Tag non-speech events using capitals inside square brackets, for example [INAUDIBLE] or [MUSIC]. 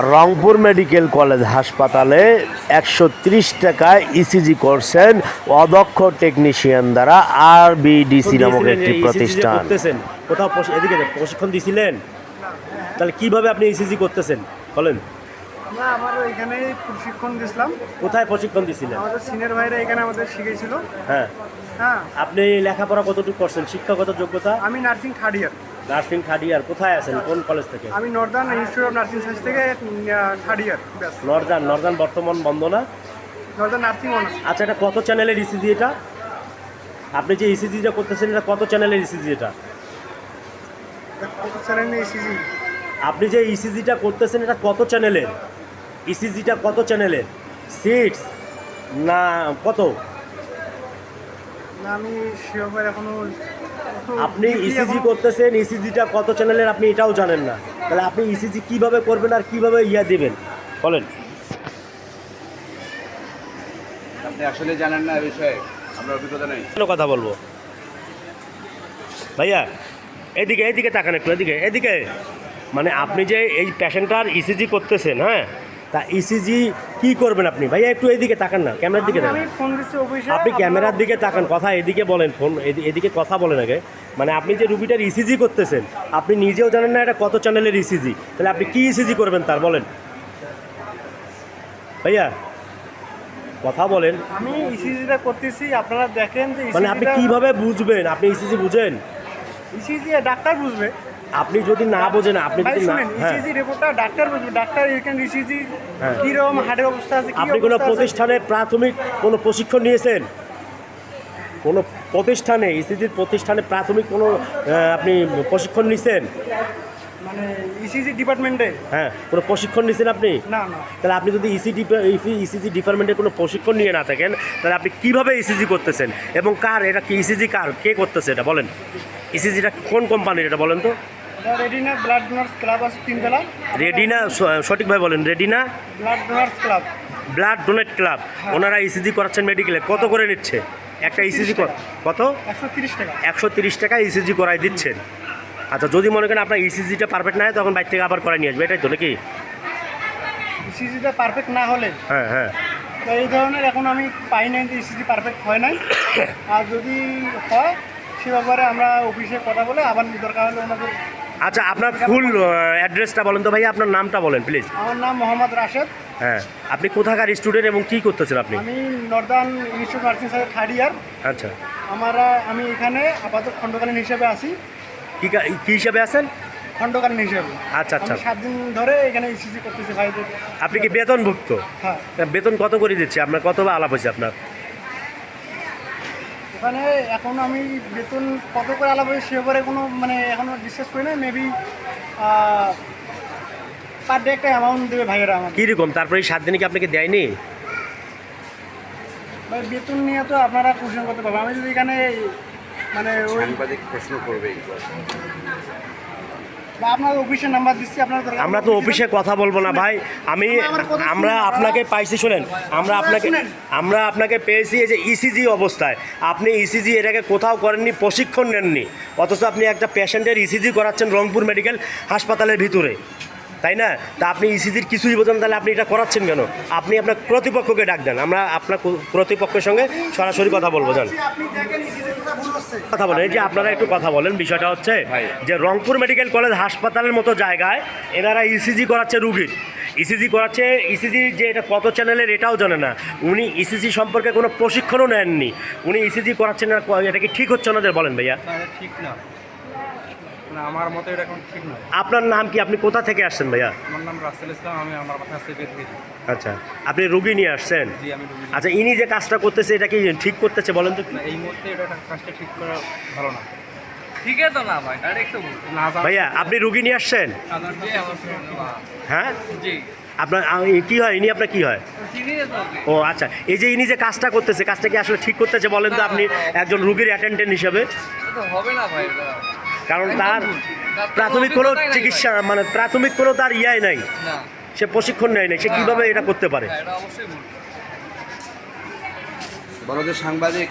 Rangpur medical college হাসপাতালে একশো ত্রিশ টাকায় ইসিজি করছেন অদক্ষ টেকনিশিয়ান দ্বারা আর বিডিসি নামক একটি যে প্রতিষ্ঠান। করতেছেন কোথাও এদিকে প্রশিক্ষণ দিছিলেন। তাহলে কীভাবে আপনি ইসিজি করতেছেন? বলেন। আমরা আমারও এখানে প্রশিক্ষণ দিয়েছিলাম কোথায় প্রশিক্ষণ দিছিলেন? আমাদের সিনিয়র ভাইরা এখানে আমাদের শিখেছিল হ্যাঁ। হ্যাঁ। আপনি লেখাপড়া কতটুকু করছেন? শিক্ষাগত যোগ্যতা? আমি nursing third year nursing third year কোথায় আছেন? কোন কলেজ থেকে? আমি northern institute of nursing science থেকে থার্ড ইয়ার ব্যাস। নর্দার্ন নর্দার্ন বর্তমান বন্দনা নর্দার্ন নার্সিং অনার্স আচ্ছা এটা কত চ্যানেলের ইসিজি এটা? আপনি যে ইসিজিটা করতেছেন এটা কত চ্যানেলের ইসিজি এটা? কত আপনি যে ইসিজিটা করতেছেন এটা কত চ্যানেলের ইসিজিটা কত চ্যানেলের সিক্স না কত? না আমি সে ব্যাপারে এখনও আপনি ইসিজি করতেছেন ইসিজিটা কত চ্যানেলের আপনি এটাও জানেন না। তাহলে আপনি ইসিজি কীভাবে করবেন আর কীভাবে ইয়া দিবেন? বলেন। আপনি আসলে জানেন না বিষয়ে আপনার অভিজ্ঞতা নেই। কেন কথা বলব? ভাইয়া এদিকে এদিকে তাকান একটু এদিকে এদিকে। মানে আপনি যে এই পেশেন্টটার ইসিজি করতেছেন হ্যাঁ? তা ইসিজি কি করবেন আপনি? ভাইয়া একটু এদিকে তাকান না ক্যামেরার দিকে আপনি ক্যামেরার দিকে তাকান কথা এদিকে বলেন ফোন এদি- এদিকে কথা বলেন আগে। মানে আপনি যে রুগীটার ইসিজি করতেছেন আপনি নিজেও জানেন না এটা কত চ্যানেলের ইসিজি তাহলে আপনি কি ইসিজি করবেন তার বলেন। ভাইয়া কথা বলেন। আমি ইসিজিটা করতেছি আপনারা দেখেন মানে আপনি কীভাবে বুঝবেন? আপনি ইসিজি বুঝেন? ইসিজি ডাক্তার বুঝবে। আপনি যদি না বোঝেন আপনি যদি না হ্যাঁ। ইসিজি রিপোর্টটা ডাক্তার বুঝবে। ডাক্তার এখানে ইসিজি কি কীরকম হাড়ের অবস্থা আছে কি আপনি কোনো প্রতিষ্ঠানে প্রাথমিক কোনো প্রশিক্ষণ নিয়েছেন? কোনো প্রতিষ্ঠানে ইসিজির প্রতিষ্ঠানে প্রাথমিক কোনো আপনি প্রশিক্ষণ নিয়েছেন মানে ইসিজি ডিপার্টমেন্টে হ্যাঁ কোনো প্রশিক্ষণ নিয়েছেন আপনি? না না। তাহলে আপনি যদি ইসিডি ইসিজি ডিপার্টমেন্টের কোনো প্রশিক্ষণ নিয়ে না থাকেন তাহলে আপনি কীভাবে ইসিজি করতেছেন? এবং কার? এটা কি ইসিজি কার? কে করতেছে এটা বলেন? ইসিজিটা কোন কোম্পানির এটা বলেন তো? রেডিনা ব্লাড ডোনার্স ক্লাব আছে তিনতলা রেডিনা স- সঠিকভাবে বলেন রেডিনা blood donors club blood donate club ওনারা ইসিজি করাচ্ছেন মেডিকেলে কত করে নিচ্ছে? একটা ইসিজি কত? একশো তিরিশ টাকা। একশো তিরিশ টাকা ইসিজি করাই দিচ্ছেন। আচ্ছা যদি মনে করেন আপনার ইসিজিটা পারফেক্ট না হয় তখন বাইর থেকে আবার করাই নিয়ে আসবে এটাই তো নাকি? ইসিজিটা পারফেক্ট না হলে? হ্যাঁ হ্যাঁ। তো এই ধরনের এখন আমি পাই নাই যে ইসিজি পারফেক্ট হয় নাই। [COUGHS] আর যদি হয় সে ব্যাপারে আমরা অফিসে কথা বলে আবার দরকার হলে ওনাদের আচ্ছা আপনার ফুল অ্যাড্রেসটা বলেন তো ভাই আপনার নামটা বলেন প্লিজ আমার নাম মোহাম্মদ রাশেদ। হ্যাঁ আপনি কোথাকার স্টুডেন্ট এবং কি করতেছেন আপনি? আমি northern institute nursing third year আচ্ছা। আমরা আমি এখানে আপাতত খণ্ডকালীন হিসেবে আছি। কি কা- হিসাবে আছেন? খণ্ডকালীন হিসেবে। আচ্ছা আচ্ছা। সাত দিন ধরে এখানে ইসিজি করতেছি ভাইদের। আপনি কি বেতনভুক্ত? হ্যাঁ। বেতন কত করে দিচ্ছে? আপনার কত বা আলাপ হয়েছে আপনার? ওখানে এখন আমি বেতন কত করে আলাপ হয়েছে সে ব্যাপারে কোনো মানে এখনও ডিসকাস করি না মেবি পার ডে একটা অ্যামাউন্ট দেবে ভাইয়েরা আমাকে। কীরকম তারপরে এই সাত দিনে কি আপনাকে দেয়নি? ভাই বেতন নিয়ে তো আপনারা কোশ্চেন করতে পারবেন। আমি যদি এখানে মানে সাংবাদিক প্রশ্ন করবেই বা আপনার অফিসের নাম্বার দিচ্ছি আপনার দরকার আমরা তো অফিসে কথা বলব না ভাই। আমি আমরা আপনাকে পাইছি শোনেন। আমরা আপনাকে আমরা আপনাকে পেয়েছি এই যে ইসিজি অবস্থায়। আপনি ইসিজি এটাকে কোথাও করেননি প্রশিক্ষণ নেননি। অথচ আপনি একটা পেশেন্টের ইসিজি করাচ্ছেন রংপুর মেডিকেল হাসপাতালের ভিতরে। তাই না? তা আপনি ইসিজির কিছুই বোঝেন তাহলে আপনি এটা করাচ্ছেন কেন? আপনি আপনার প্রতিপক্ষকে ডাক দেন আমরা আপনার প্রতিপক্ষের সঙ্গে সরাসরি কথা বলব জান। কথা বলেন এই যে আপনারা একটু কথা বলেন বিষয়টা হচ্ছে যে রংপুর মেডিকেল কলেজ হাসপাতালের মতো জায়গায় এনারা ইসিজি করাচ্ছে রুগীর। ইসিজি করাচ্ছে ইসিজি যে এটা কত চ্যানেলের এটাও জানে না। উনি ইসিজি সম্পর্কে কোনো প্রশিক্ষণও নেননি। উনি ইসিজি করাচ্ছেন না এটা কি ঠিক হচ্ছে ওনাদের? বলেন ভাইয়া। ঠিক না। আমার মতে এটা এখন ঠিক নয় আপনার নাম কি? আপনি কোথা থেকে আসছেন ভাইয়া? আমার নাম রাসেল ইসলাম আমি আমার কথা আছে বেদগিরি আচ্ছা আপনি রুগী নিয়ে আসছেন? জি আমি রুগী আচ্ছা ইনি যে কাজটা করতেছে এটা কি ঠিক করতেছে বলেন তো? না, এই মুহূর্তে এটা কাজটা ঠিক করা ভালো না। ঠিক আছে না ভাই ডাইরেক্ট তো না ভাইয়া আপনি রুগী নিয়ে আসছেন? হ্যাঁ? জি। আপনার কি হয়? ইনি আপনার কি হয়? ও আচ্ছা এই যে ইনি যে কাজটা করতেছে কাজটা কি আসলে ঠিক করতেছে বলেন তো? আপনি একজন রুগীর অ্যাটেন্ডেন্ট হিসেবে? তো হবে না ভাই এটা কারণ তার প্রাথমিক কোনো চিকিৎসা মানে প্রাথমিক কোনো তার ইয়াই নাই। সে প্রশিক্ষণ নেয় নাই সে কীভাবে এটা করতে পারে? এটা অবশ্যই ভুল। বড় যে সাংবাদিক